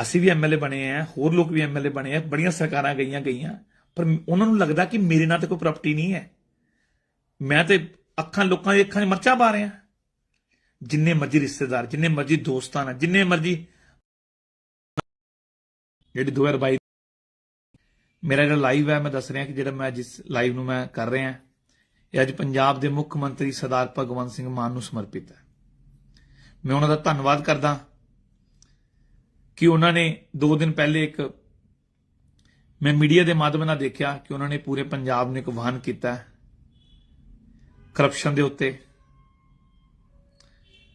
ਅਸੀਂ ਵੀ ਐਮਐਲਏ ਬਣੇ ਆ, ਹੋਰ ਲੋਕ ਵੀ ਐਮਐਲਏ ਬਣੇ ਆ, ਬੜੀਆਂ ਸਰਕਾਰਾਂ ਗਈਆਂ ਗਈਆਂ, ਪਰ ਉਹਨਾਂ ਨੂੰ ਲੱਗਦਾ ਕਿ ਮੇਰੇ ਨਾਲ ਤੇ ਕੋਈ ਪ੍ਰਾਪਰਟੀ ਨਹੀਂ ਹੈ। ਮੈਂ ਤੇ ਅੱਖਾਂ ਲੋਕਾਂ ਦੀ ਅੱਖਾਂ 'ਚ ਮਰਚਾ ਪਾ ਰਿਹਾ। ਜਿੰਨੇ ਮਰਜ਼ੀ ਰਿਸ਼ਤੇਦਾਰ, ਜਿੰਨੇ ਮਰਜ਼ੀ ਦੋਸਤਾਂ ਨਾਲ, ਜਿੰਨੇ ਮਰਜ਼ੀ ਜਿਹੜੀ 2022 ਮੇਰਾ ਜਿਹੜਾ ਲਾਈਵ ਹੈ, ਮੈਂ ਦੱਸ ਰਿਹਾ ਕਿ ਜਿਹੜਾ ਮੈਂ ਜਿਸ ਲਾਈਵ ਨੂੰ ਮੈਂ ਕਰ ਰਿਹਾ, ਇਹ ਅੱਜ ਪੰਜਾਬ ਦੇ ਮੁੱਖ ਮੰਤਰੀ ਸਰਦਾਰ ਭਗਵੰਤ ਸਿੰਘ ਮਾਨ ਨੂੰ ਸਮਰਪਿਤ ਹੈ। ਮੈਂ ਉਹਨਾਂ ਦਾ ਧੰਨਵਾਦ ਕਰਦਾ। ਕਿ ਉਹਨਾਂ ਨੇ 2 ਦਿਨ ਪਹਿਲੇ ਇੱਕ ਮੈਂ ਮੀਡੀਆ ਦੇ ਮਾਧਿਅਮ ਨਾਲ ਦੇਖਿਆ ਕਿ ਉਹਨਾਂ ਨੇ ਪੂਰੇ ਪੰਜਾਬ ਨੂੰ ਇੱਕ ਵਾਹਨ ਕੀਤਾ ਕਰਪਸ਼ਨ ਦੇ ਉੱਤੇ।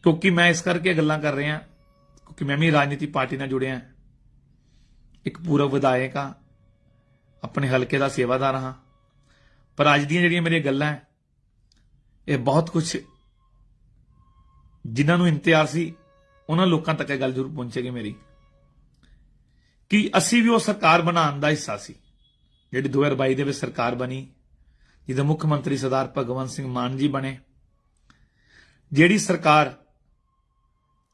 ਕਿਉਂਕਿ ਮੈਂ ਇਸ ਕਰਕੇ ਗੱਲਾਂ ਕਰ ਰਿਹਾ, ਕਿਉਂਕਿ ਮੈਂ ਵੀ ਰਾਜਨੀਤੀ ਪਾਰਟੀ ਨਾਲ ਜੁੜਿਆ ਇੱਕ ਪੂਰਾ ਵਿਧਾਇਕ ਹਾਂ, ਆਪਣੇ ਹਲਕੇ ਦਾ ਸੇਵਾਦਾਰ ਹਾਂ। ਪਰ ਅੱਜ ਦੀਆਂ ਜਿਹੜੀਆਂ ਮੇਰੀਆਂ ਗੱਲਾਂ ਇਹ ਬਹੁਤ ਕੁਝ ਜਿਨ੍ਹਾਂ ਨੂੰ ਇੰਤਜ਼ਾਰ ਸੀ, ਉਹਨਾਂ ਲੋਕਾਂ ਤੱਕ ਇਹ ਗੱਲ ਜ਼ਰੂਰ ਪਹੁੰਚੇਗੀ ਮੇਰੀ। ਕਿ ਅਸੀਂ ਵੀ ਉਹ ਸਰਕਾਰ ਬਣਾਉਣ ਦਾ ਹਿੱਸਾ ਸੀ। ਜਿਹੜੀ 2022 ਦੇ ਵਿੱਚ ਸਰਕਾਰ ਬਣੀ, ਜਿਹਦੇ ਮੁੱਖ ਮੰਤਰੀ ਸਰਦਾਰ ਭਗਵੰਤ ਸਿੰਘ ਮਾਨ ਜੀ ਬਣੇ। ਜਿਹੜੀ ਸਰਕਾਰ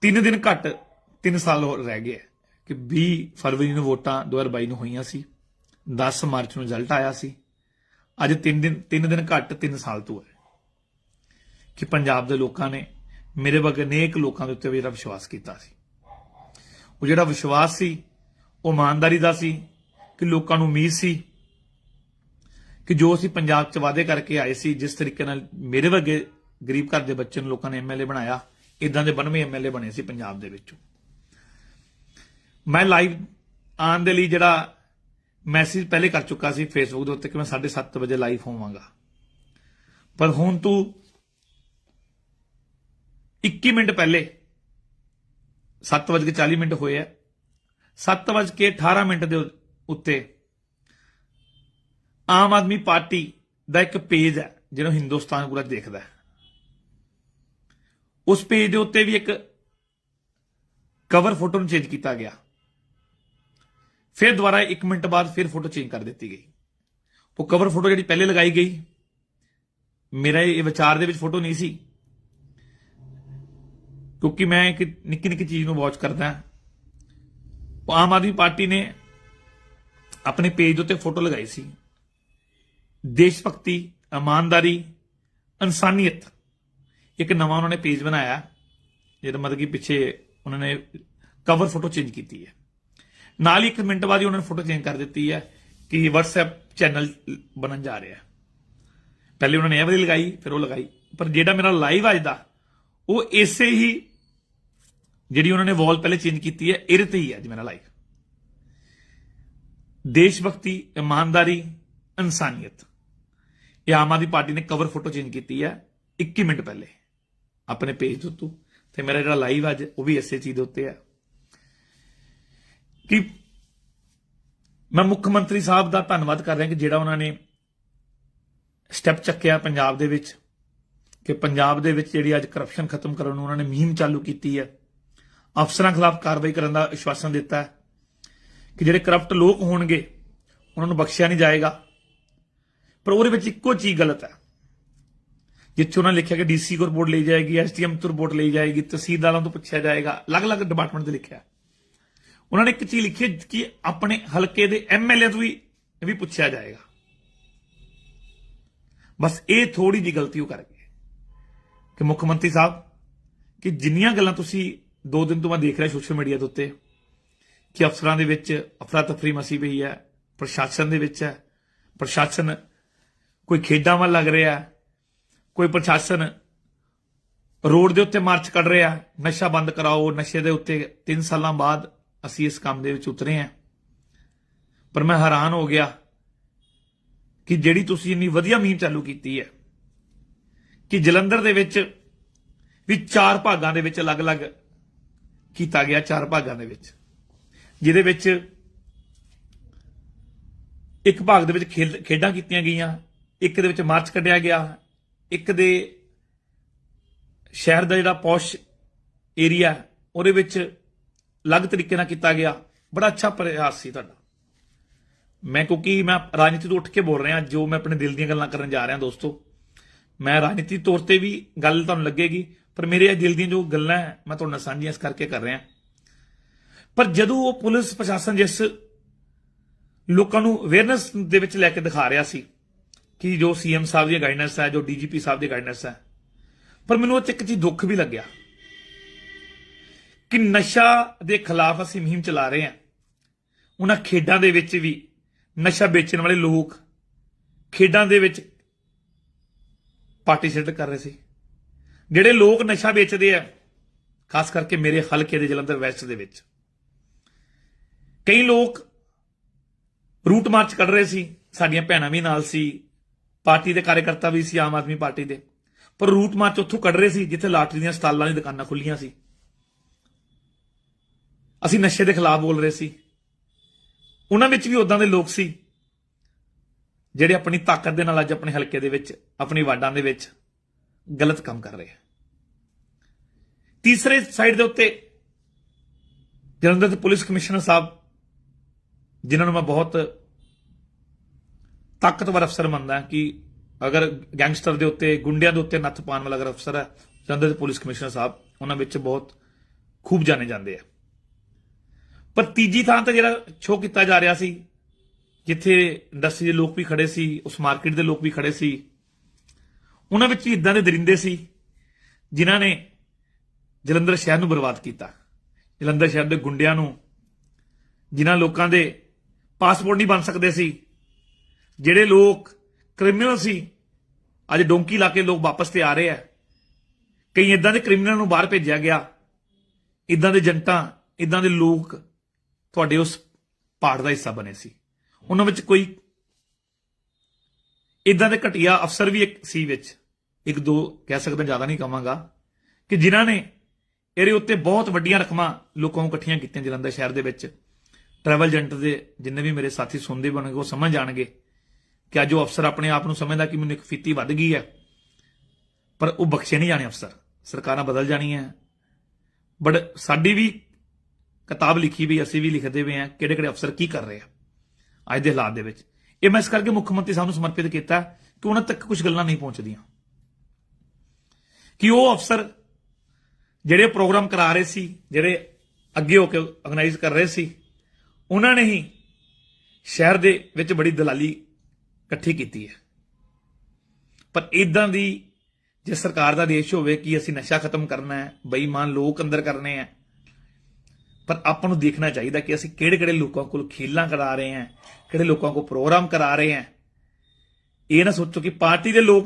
3 ਦਿਨ ਘੱਟ 3 ਸਾਲ ਹੋਰ ਰਹਿ ਗਏ ਹੈ ਕਿ 20 ਫਰਵਰੀ ਨੂੰ ਵੋਟਾਂ 2022 ਨੂੰ ਹੋਈਆਂ ਸੀ 10 ਮਾਰਚ ਨੂੰ ਰਿਜ਼ਲਟ ਆਇਆ ਸੀ। ਅੱਜ 3 ਦਿਨ 3 ਦਿਨ ਘੱਟ 3 ਸਾਲ ਤੋਂ ਹੈ ਕਿ ਪੰਜਾਬ ਦੇ ਲੋਕਾਂ ਨੇ ਮੇਰੇ ਵਰਗੇ ਅਨੇਕ ਲੋਕਾਂ ਦੇ ਉੱਤੇ ਵੀ ਜਿਹੜਾ ਵਿਸ਼ਵਾਸ ਕੀਤਾ ਸੀ। ਉਹ ਜਿਹੜਾ ਵਿਸ਼ਵਾਸ ਸੀ ਉਹ ਇਮਾਨਦਾਰੀ ਦਾ ਸੀ ਕਿ ਲੋਕਾਂ ਨੂੰ ਉਮੀਦ ਸੀ ਕਿ ਜੋ ਅਸੀਂ ਪੰਜਾਬ 'ਚ ਵਾਅਦੇ ਕਰਕੇ ਆਏ ਸੀ, ਜਿਸ ਤਰੀਕੇ ਨਾਲ ਮੇਰੇ ਵਰਗੇ ਗਰੀਬ ਘਰ ਦੇ ਬੱਚੇ ਨੂੰ ਲੋਕਾਂ ਨੇ ਐਮਐਲਏ ਬਣਾਇਆ ਇਦਾਂ ਦੇ 92 ਐਮਐਲਏ ਬਣੇ ਸੀ ਪੰਜਾਬ ਦੇ ਵਿੱਚ। ਮੈਂ ਲਾਈਵ ਆਉਣ ਦੇ ਲਈ ਜਿਹੜਾ ਮੈਸੇਜ ਪਹਿਲੇ ਕਰ ਚੁੱਕਾ ਸੀ ਫੇਸਬੁੱਕ ਦੇ ਉੱਤੇ ਕਿ ਮੈਂ 7:30 ਵਜੇ ਲਾਈਵ ਹੋਵਾਂਗਾ। ਪਰ ਹੁਣ ਤੂੰ 21 ਮਿੰਟ ਪਹਿਲੇ 7:40 ਮਿੰਟ ਹੋਏ ਆ 7:18 ਮਿੰਟ ਦੇ ਉੱਤੇ ਆਮ ਆਦਮੀ ਪਾਰਟੀ ਦਾ ਇੱਕ ਪੇਜ ਹੈ, ਜਿਹਨੂੰ ਹਿੰਦੁਸਤਾਨ ਪੂਰਾ ਦੇਖਦਾ ਹੈ। ਉਸ ਪੇਜ ਦੇ ਉੱਤੇ ਵੀ ਇੱਕ ਕਵਰ ਫੋਟੋ ਨੂੰ ਚੇਂਜ ਕੀਤਾ ਗਿਆ। ਫਿਰ ਦੁਬਾਰਾ 1 ਮਿੰਟ ਬਾਅਦ ਫਿਰ ਫੋਟੋ ਚੇਂਜ ਕਰ ਦਿੱਤੀ ਗਈ। ਉਹ ਕਵਰ ਫੋਟੋ ਜਿਹੜੀ ਪਹਿਲੇ ਲਗਾਈ ਗਈ, ਮੇਰਾ ਇਹ ਵਿਚਾਰ ਦੇ ਵਿੱਚ ਫੋਟੋ ਨਹੀਂ ਸੀ। ਕਿਉਂਕਿ ਮੈਂ ਇੱਕ ਨਿੱਕੀ ਨਿੱਕੀ ਚੀਜ਼ ਨੂੰ ਵਾਚ ਕਰਦਾ। ਹਾਂ ਆਮ ਆਦਮੀ ਪਾਰਟੀ ਨੇ ਆਪਣੇ ਪੇਜ ਉੱਤੇ ਫੋਟੋ ਲਗਾਈ ਸੀ। ਦੇਸ਼ ਭਗਤੀ, ਇਮਾਨਦਾਰੀ, ਇਨਸਾਨੀਅਤ। ਇੱਕ ਨਵਾਂ ਉਹਨਾਂ ਨੇ ਪੇਜ ਬਣਾਇਆ ਜਿਹਦਾ ਮਤਲਬ ਕਿ ਪਿੱਛੇ ਉਹਨਾਂ ਨੇ ਕਵਰ ਫੋਟੋ ਚੇਂਜ ਕੀਤੀ ਹੈ। ਨਾਲ ਹੀ 1 ਮਿੰਟ ਬਾਅਦ ਹੀ ਉਹਨਾਂ ਨੇ ਫੋਟੋ ਚੇਂਜ ਕਰ ਦਿੱਤੀ ਹੈ ਕਿ WhatsApp ਚੈਨਲ ਬਣਨ ਜਾ ਰਿਹਾ ਪਹਿਲੇ ਉਹਨਾਂ ਨੇ ਇਹ ਵਾਲੀ ਲਗਾਈ, ਫਿਰ ਉਹ ਲਗਾਈ। ਪਰ ਜਿਹੜਾ ਮੇਰਾ ਲਾਈਵ ਅੱਜ ਦਾ, ਉਹ ਇਸੇ ਹੀ ਜਿਹੜੀ ਉਹਨਾਂ ਨੇ ਵਾਲ ਪਹਿਲੇ ਚੇਂਜ ਕੀਤੀ ਹੈ ਇਹਦੇ ਤੇ ਹੀ ਹੈ ਅੱਜ ਮੇਰਾ ਲਾਈਵ ਦੇਸ਼ ਭਗਤੀ ਇਮਾਨਦਾਰੀ, ਇਨਸਾਨੀਅਤ। ਇਹ ਆਮ ਆਦਮੀ ਪਾਰਟੀ ਨੇ ਕਵਰ ਫੋਟੋ ਚੇਂਜ ਕੀਤੀ ਹੈ 21 ਮਿੰਟ ਪਹਿਲੇ। ਆਪਣੇ ਪੇਜ ਦੇ ਉੱਤੇ। ਤੇ ਮੇਰਾ ਜਿਹੜਾ ਲਾਈਵ ਅੱਜ, ਉਹ ਵੀ ਇਸੇ ਚੀਜ਼ ਦੇ ਉੱਤੇ ਹੈ। ਕਿ ਮੈਂ ਮੁੱਖ ਮੰਤਰੀ ਸਾਹਿਬ ਦਾ ਧੰਨਵਾਦ ਕਰ ਰਿਹਾ ਕਿ ਜਿਹੜਾ ਉਹਨਾਂ ਨੇ ਸਟੈਪ ਚੱਕਿਆ ਪੰਜਾਬ ਦੇ ਵਿੱਚ, ਕਿ ਪੰਜਾਬ ਦੇ ਵਿੱਚ ਜਿਹੜੀ ਅੱਜ ਕਰਪਸ਼ਨ ਖਤਮ ਕਰਨ ਨੂੰ ਉਹਨਾਂ ਨੇ ਮੁਹਿੰਮ ਚਾਲੂ ਕੀਤੀ ਹੈ। ਅਫਸਰਾਂ ਖਿਲਾਫ ਕਾਰਵਾਈ ਕਰਨ ਦਾ ਵਿਸ਼ਵਾਸਨ ਦਿੱਤਾ ਹੈ ਕਿ ਜਿਹੜੇ ਕਰਪਟ ਲੋਕ ਹੋਣਗੇ, ਉਹਨਾਂ ਨੂੰ ਬਖਸ਼ਿਆ ਨਹੀਂ ਜਾਏਗਾ। ਪਰ ਉਹਦੇ ਵਿੱਚ ਇੱਕੋ ਚੀਜ਼ ਗਲਤ ਹੈ। ਜਿੱਥੇ ਉਹਨਾਂ ਨੇ ਲਿਖਿਆ ਕਿ ਡੀਸੀ ਕੋਲ ਰਿਪੋਰਟ ਲਈ ਜਾਏਗੀ ਐਸਟੀਐਮ ਤੋਂ ਰਿਪੋਰਟ ਲਈ ਜਾਏਗੀ ਤਹਿਸੀਲਦਾਰਾਂ ਤੋਂ ਪੁੱਛਿਆ ਜਾਏਗਾ, ਅਲੱਗ-ਅਲੱਗ ਡਿਪਾਰਟਮੈਂਟ ਦੇ ਲਿਖਿਆ। ਉਹਨਾਂ ਨੇ ਇੱਕ ਚੀਜ਼ ਲਿਖੀ ਹੈ ਕਿ ਆਪਣੇ ਹਲਕੇ ਦੇ ਐਮਐਲਏ ਤੋਂ ਵੀ ਵੀ ਪੁੱਛਿਆ ਜਾਏਗਾ। ਬਸ ਇਹ ਥੋੜੀ ਜਿਹੀ ਗਲਤੀ ਉਹ ਕਰ ਗਏ। ਕਿ ਮੁੱਖ ਮੰਤਰੀ ਸਾਹਿਬ, ਕਿ ਜਿੰਨੀਆਂ ਗੱਲਾਂ ਤੁਸੀਂ ਦੋ ਦਿਨ ਤੋਂ ਮੈਂ ਦੇਖ ਰਿਹਾ ਸੋਸ਼ਲ ਮੀਡੀਆ ਦੇ ਉੱਤੇ ਕਿ ਅਫਸਰਾਂ ਦੇ ਵਿੱਚ ਅਫਰਾ ਤਫਰੀ ਮਸੀ ਪਈ ਹੈ, ਪ੍ਰਸ਼ਾਸਨ ਦੇ ਵਿੱਚ ਹੈ। ਪ੍ਰਸ਼ਾਸਨ ਕੋਈ ਖੇਡਾਂ ਵੱਲ ਲੱਗ ਰਿਹਾ ਕੋਈ ਪ੍ਰਸ਼ਾਸਨ ਰੋਡ ਦੇ ਉੱਤੇ ਮਾਰਚ ਕੱਢ ਰਿਹਾ ਨਸ਼ਾ ਬੰਦ ਕਰਾਓ, ਨਸ਼ੇ ਦੇ ਉੱਤੇ 3 ਸਾਲਾਂ ਬਾਅਦ ਅਸੀਂ ਇਸ ਕੰਮ ਦੇ ਵਿੱਚ ਉਤਰੇ ਹਾਂ। ਪਰ ਮੈਂ ਹੈਰਾਨ ਹੋ ਗਿਆ ਕਿ ਜਿਹੜੀ ਤੁਸੀਂ ਇੰਨੀ ਵਧੀਆ ਮੀਮ ਚਾਲੂ ਕੀਤੀ ਹੈ, ਕਿ ਜਲੰਧਰ ਦੇ ਵਿੱਚ ਵੀ ਚਾਰ ਭਾਗਾਂ ਦੇ ਵਿੱਚ ਅਲੱਗ-ਅਲੱਗ ਕੀਤਾ ਗਿਆ ਚਾਰ ਭਾਗਾਂ ਦੇ ਵਿੱਚ। ਜਿਹਦੇ ਵਿੱਚ ਇੱਕ ਭਾਗ ਦੇ ਵਿੱਚ ਖੇਲ- ਖੇਡਾਂ ਕੀਤੀਆਂ ਗਈਆਂ, ਇੱਕ ਦੇ ਵਿੱਚ ਮਾਰਚ ਕੱਢਿਆ ਗਿਆ, ਇੱਕ ਦੇ ਸ਼ਹਿਰ ਦਾ ਜਿਹੜਾ ਪੌਸ਼ ਏਰੀਆ, ਉਹਦੇ ਵਿੱਚ ਅਲੱਗ ਤਰੀਕੇ ਨਾਲ ਕੀਤਾ ਗਿਆ। ਬੜਾ ਅੱਛਾ ਪ੍ਰਯਾਸ ਸੀ ਤੁਹਾਡਾ। ਮੈਂ ਕਿਉਂਕਿ ਮੈਂ ਰਾਜਨੀਤੀ ਤੋਂ ਉੱਠ ਕੇ ਬੋਲ ਰਿਹਾ, ਜੋ ਮੈਂ ਆਪਣੇ ਦਿਲ ਦੀਆਂ ਗੱਲਾਂ ਕਰਨ ਜਾ ਰਿਹਾ ਦੋਸਤੋ, ਮੈਂ ਰਾਜਨੀਤੀ ਤੌਰ ਤੇ ਵੀ ਗੱਲ ਤੁਹਾਨੂੰ ਲੱਗੇਗੀ। ਪਰ ਮੇਰੇ ਇਹ ਦਿਲ ਦੀਆਂ ਜੋ ਗੱਲਾਂ ਹੈ, ਮੈਂ ਤੁਹਾਡੇ ਨਾਲ ਸਾਂਝੀਆਂ ਇਸ ਕਰਕੇ ਕਰ ਰਿਹਾ। ਪਰ ਜਦੋਂ ਉਹ ਪੁਲਿਸ ਪ੍ਰਸ਼ਾਸਨ ਜਿਸ ਲੋਕਾਂ ਨੂੰ ਅਵੇਅਰਨੈਸ ਦੇ ਵਿੱਚ ਲੈ ਕੇ ਦਿਖਾ ਰਿਹਾ ਸੀ ਕਿ ਜੋ ਸੀਐਮ ਸਾਹਿਬ ਦੀ ਗਾਈਡੈਂਸ ਹੈ, ਜੋ ਡੀਜੀਪੀ ਸਾਹਿਬ ਦੀ ਗਾਈਡੈਂਸ ਹੈ, ਪਰ ਮੈਨੂੰ ਉਹ 'ਚ ਇੱਕ ਚੀਜ਼ ਦੁੱਖ ਵੀ ਲੱਗਿਆ ਕਿ ਨਸ਼ਾ ਦੇ ਖਿਲਾਫ ਅਸੀਂ ਮੁਹਿੰਮ ਚਲਾ ਰਹੇ ਹਾਂ। ਉਹਨਾਂ ਖੇਡਾਂ ਦੇ ਵਿੱਚ ਵੀ ਨਸ਼ਾ ਵੇਚਣ ਵਾਲੇ ਲੋਕ ਖੇਡਾਂ ਦੇ ਵਿੱਚ ਪਾਰਟਿਸਿਪੇਟ ਕਰ ਰਹੇ ਸੀ। ਜਿਹੜੇ ਲੋਕ ਨਸ਼ਾ ਵੇਚਦੇ ਆ, ਖਾਸ ਕਰਕੇ ਮੇਰੇ ਹਲਕੇ ਦੇ ਜਲੰਧਰ ਵੈਸਟ ਦੇ ਵਿੱਚ। ਕਈ ਲੋਕ ਰੂਟ ਮਾਰਚ ਕੱਢ ਰਹੇ ਸੀ, ਸਾਡੀਆਂ ਭੈਣਾਂ ਵੀ ਨਾਲ ਸੀ, ਪਾਰਟੀ ਦੇ ਕਾਰਜਕਰਤਾ ਵੀ ਸੀ, ਆਮ ਆਦਮੀ ਪਾਰਟੀ ਦੇ। ਪਰ ਰੂਟ ਮਾਰਚ ਉੱਥੋਂ ਕੱਢ ਰਹੇ ਸੀ, ਜਿੱਥੇ ਲਾਟਰੀ ਦੀਆਂ ਸਟਾਲਾਂ ਦੀ ਦੁਕਾਨਾਂ ਖੁੱਲੀਆਂ ਸੀ। ਅਸੀਂ ਨਸ਼ੇ ਦੇ ਖਿਲਾਫ ਬੋਲ ਰਹੇ ਸੀ। ਉਹਨਾਂ ਵਿੱਚ ਵੀ ਉਦਾਂ ਦੇ ਲੋਕ ਸੀ, ਜਿਹੜੇ ਆਪਣੀ ਤਾਕਤ ਦੇ ਨਾਲ ਅੱਜ ਆਪਣੇ ਹਲਕੇ ਦੇ ਵਿੱਚ, ਆਪਣੀ ਵਾਰਡਾਂ ਦੇ ਵਿੱਚ ਗਲਤ ਕੰਮ ਕਰ ਰਹੇ ਆ ਤੀਸਰੇ ਸਾਈਡ ਦੇ ਉੱਤੇ ਜਲੰਧਰ ਦੇ ਪੁਲਿਸ ਕਮਿਸ਼ਨਰ ਸਾਹਿਬ, ਜਿਨ੍ਹਾਂ ਨੂੰ ਮੈਂ ਬਹੁਤ ਤਾਕਤਵਰ ਅਫਸਰ ਮੰਨਦਾ ਕਿ ਅਗਰ ਗੈਂਗਸਟਰ ਦੇ ਉੱਤੇ, ਗੁੰਡਿਆਂ ਦੇ ਉੱਤੇ ਨੱਥ ਪਾਉਣ ਵਾਲਾ ਅਗਰ ਅਫਸਰ ਹੈ, ਜਲੰਧਰ ਦੇ ਪੁਲਿਸ ਕਮਿਸ਼ਨਰ ਸਾਹਿਬ, ਉਹਨਾਂ ਵਿੱਚ ਬਹੁਤ ਖੂਬ ਜਾਣੇ ਜਾਂਦੇ ਆ। ਪਰ ਤੀਜੀ ਥਾਂ ਤੇ ਜਿਹੜਾ ਸ਼ੋਅ ਕੀਤਾ ਜਾ ਰਿਹਾ ਸੀ, ਜਿੱਥੇ ਇੰਡਸਟਰੀ ਦੇ ਲੋਕ ਵੀ ਖੜੇ ਸੀ, ਉਸ ਮਾਰਕੀਟ ਦੇ ਲੋਕ ਵੀ ਖੜੇ ਸੀ ਉਹਨਾਂ ਵਿੱਚ ਵੀ ਇਦਾਂ ਦੇ ਦਰਿੰਦੇ ਸੀ, ਜਿਨ੍ਹਾਂ ਨੇ ਜਲੰਧਰ ਸ਼ਹਿਰ ਨੂੰ ਬਰਬਾਦ ਕੀਤਾ। ਜਲੰਧਰ ਸ਼ਹਿਰ ਦੇ ਗੁੰਡਿਆਂ ਨੂੰ, ਜਿਨ੍ਹਾਂ ਲੋਕਾਂ ਦੇ ਪਾਸਪੋਰਟ ਨਹੀਂ ਬਣ ਸਕਦੇ ਸੀ, ਜਿਹੜੇ ਲੋਕ ਕ੍ਰਿਮੀਨਲ ਸੀ, ਅੱਜ ਡੋਂਕੀ ਲਾ ਕੇ ਲੋਕ ਵਾਪਸ ਤੇ ਆ ਰਹੇ ਆ। ਕਈ ਇਦਾਂ ਦੇ ਕ੍ਰਿਮੀਨਲ ਨੂੰ ਬਾਹਰ ਭੇਜਿਆ ਗਿਆ। ਇਦਾਂ ਦੇ ਜਨਤਾ ਇਦਾਂ ਦੇ ਲੋਕ ਤੁਹਾਡੇ ਉਸ ਪਾੜ ਦਾ ਹਿੱਸਾ ਬਣੇ ਸੀ। ਉਹਨਾਂ ਵਿੱਚ ਕੋਈ ਇਦਾਂ ਦੇ ਘਟੀਆ ਅਫਸਰ ਵੀ ਇੱਕ ਸੀ ਵਿੱਚ। ਇੱਕ ਦੋ ਕਹਿ ਸਕਦੇ ਜ਼ਿਆਦਾ ਨਹੀਂ ਕਵਾਂਗਾ, ਕਿ ਜਿਨ੍ਹਾਂ ਨੇ ਇਹਦੇ ਉੱਤੇ ਬਹੁਤ ਵੱਡੀਆਂ ਰਕਮਾਂ ਲੋਕਾਂ ਨੂੰ ਇਕੱਠੀਆਂ ਕੀਤੀਆਂ ਜਲੰਧਰ ਸ਼ਹਿਰ ਦੇ ਵਿੱਚ। ਟਰੈਵਲ ਏਜੰਟ ਦੇ ਜਿੰਨੇ ਵੀ ਮੇਰੇ ਸਾਥੀ ਸੁਣਦੇ ਬਣਨਗੇ ਉਹ ਸਮਝ ਜਾਣਗੇ ਕਿ ਅੱਜ ਉਹ ਅਫਸਰ ਆਪਣੇ ਆਪ ਨੂੰ ਸਮਝਦਾ ਕਿ ਮੈਨੂੰ ਇੱਕ ਫੀਤੀ ਵੱਧ ਗਈ ਹੈ। ਪਰ ਉਹ ਬਖਸ਼ੇ ਨਹੀਂ ਜਾਣੇ ਅਫਸਰ। ਸਰਕਾਰਾਂ ਬਦਲ ਜਾਣੀਆਂ। ਬਟ ਸਾਡੀ ਵੀ ਕਿਤਾਬ ਲਿਖੀ ਵੀ, ਅਸੀਂ ਵੀ ਲਿਖਦੇ ਹੋਏ ਆ ਕਿਹੜੇ ਕਿਹੜੇ ਅਫਸਰ ਕੀ ਕਰ ਰਹੇ ਆ ਅੱਜ ਦੇ ਹਾਲਾਤ ਦੇ ਵਿੱਚ। ਇਹ ਮੈਂ ਇਸ ਕਰਕੇ ਮੁੱਖ ਮੰਤਰੀ ਸਾਹਿਬ ਨੂੰ ਸਮਰਪਿਤ ਕੀਤਾ ਕਿ ਉਹਨਾਂ ਤੱਕ ਕੁਝ ਗੱਲਾਂ ਨਹੀਂ ਪਹੁੰਚਦੀਆਂ। ਕਿ ਉਹ ਅਫਸਰ ਜਿਹੜੇ ਪ੍ਰੋਗਰਾਮ ਕਰਾ ਰਹੇ ਸੀ, ਜਿਹੜੇ ਅੱਗੇ ਹੋ ਕੇ ਆਰਗੇਨਾਈਜ਼ ਕਰ ਰਹੇ ਸੀ, ਉਹਨਾਂ ਨੇ ਹੀ ਸ਼ਹਿਰ ਦੇ ਵਿੱਚ ਬੜੀ ਦਲਾਲੀ ਇਕੱਠੀ ਕੀਤੀ ਹੈ। ਪਰ ਇਦਾਂ ਦੀ ਜੇ ਸਰਕਾਰ ਦਾ ਦੇਸ਼ ਹੋਵੇ ਕਿ ਅਸੀਂ ਨਸ਼ਾ ਖਤਮ ਕਰਨਾ ਹੈ, ਬੇਈਮਾਨ ਲੋਕ ਅੰਦਰ ਕਰਨੇ ਆ ਪਰ ਆਪਾਂ ਨੂੰ ਦੇਖਣਾ ਚਾਹੀਦਾ ਕਿ ਅਸੀਂ ਕਿਹੜੇ ਕਿਹੜੇ ਲੋਕਾਂ ਕੋਲ ਖੇਲਾਂ ਕਰਾ ਰਹੇ ਹਾਂ, ਕਿਹੜੇ ਲੋਕਾਂ ਕੋਲ ਪ੍ਰੋਗਰਾਮ ਕਰਾ ਰਹੇ ਹਾਂ। ਇਹ ਨਾ ਸੋਚੋ ਕਿ ਪਾਰਟੀ ਦੇ ਲੋਕ